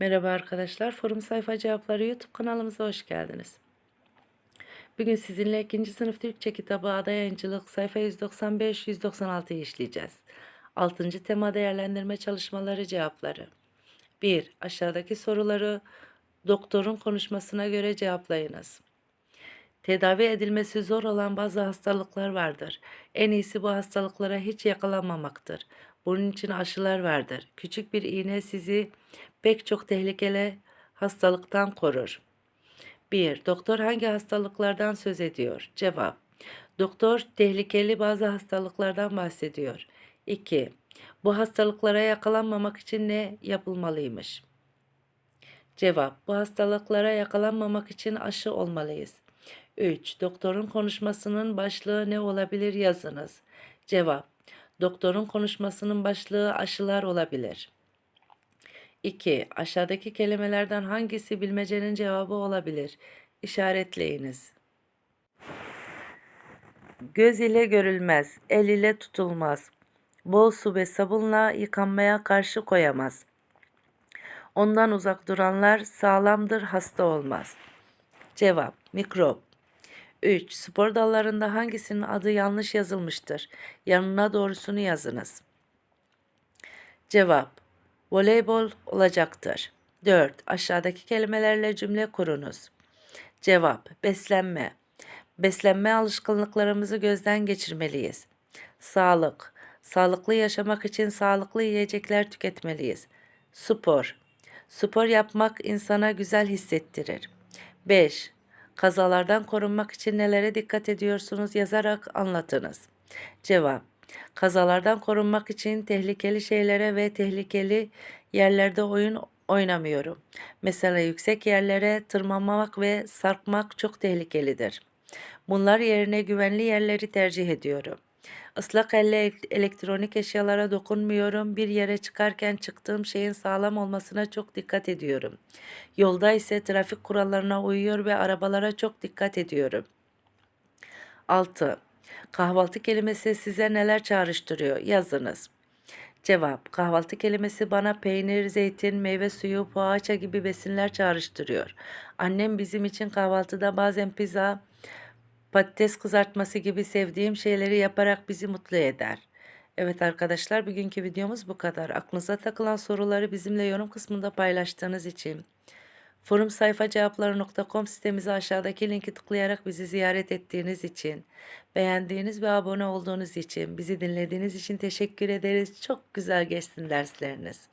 Merhaba arkadaşlar, Forum Sayfa Cevapları YouTube kanalımıza hoş geldiniz. Bugün sizinle 2. sınıf Türkçe kitabı Ada Yayıncılık sayfa 195-196'yı işleyeceğiz. 6. tema değerlendirme çalışmaları cevapları. 1. Aşağıdaki soruları doktorun konuşmasına göre cevaplayınız. Tedavi edilmesi zor olan bazı hastalıklar vardır. En iyisi bu hastalıklara hiç yakalanmamaktır. Bunun için aşılar vardır. Küçük bir iğne sizi pek çok tehlikeli hastalıktan korur. 1. Doktor hangi hastalıklardan söz ediyor? Cevap. Doktor tehlikeli bazı hastalıklardan bahsediyor. 2. Bu hastalıklara yakalanmamak için ne yapılmalıymış? Cevap. Bu hastalıklara yakalanmamak için aşı olmalıyız. 3. Doktorun konuşmasının başlığı ne olabilir yazınız. Cevap. Doktorun konuşmasının başlığı aşılar olabilir. 2. Aşağıdaki kelimelerden hangisi bilmecenin cevabı olabilir? İşaretleyiniz. Göz ile görülmez, el ile tutulmaz. Bol su ve sabunla yıkanmaya karşı koyamaz. Ondan uzak duranlar sağlamdır, hasta olmaz. Cevap: Mikrop. 3. Spor dallarında hangisinin adı yanlış yazılmıştır? Yanına doğrusunu yazınız. Cevap: Voleybol olacaktır. 4. Aşağıdaki kelimelerle cümle kurunuz. Cevap: Beslenme. Beslenme alışkanlıklarımızı gözden geçirmeliyiz. Sağlık. Sağlıklı yaşamak için sağlıklı yiyecekler tüketmeliyiz. Spor. Spor yapmak insana güzel hissettirir. 5. Kazalardan korunmak için nelere dikkat ediyorsunuz yazarak anlatınız. Cevap. Kazalardan korunmak için tehlikeli şeylere ve tehlikeli yerlerde oyun oynamıyorum. Mesela yüksek yerlere tırmanmak ve sarkmak çok tehlikelidir. Bunlar yerine güvenli yerleri tercih ediyorum. Islak elle elektronik eşyalara dokunmuyorum. Bir yere çıkarken çıktığım şeyin sağlam olmasına çok dikkat ediyorum. Yolda ise trafik kurallarına uyuyor ve arabalara çok dikkat ediyorum. 6. Kahvaltı kelimesi size neler çağrıştırıyor? Yazınız. Cevap: Kahvaltı kelimesi bana peynir, zeytin, meyve suyu, poğaça gibi besinler çağrıştırıyor. Annem bizim için kahvaltıda bazen pizza, patates kızartması gibi sevdiğim şeyleri yaparak bizi mutlu eder. Evet arkadaşlar bugünkü videomuz bu kadar. Aklınıza takılan soruları bizimle yorum kısmında paylaştığınız için Forum sayfa cevapları.com sitemizi aşağıdaki linki tıklayarak bizi ziyaret ettiğiniz için, beğendiğiniz ve abone olduğunuz için, bizi dinlediğiniz için teşekkür ederiz. Çok güzel geçsin dersleriniz.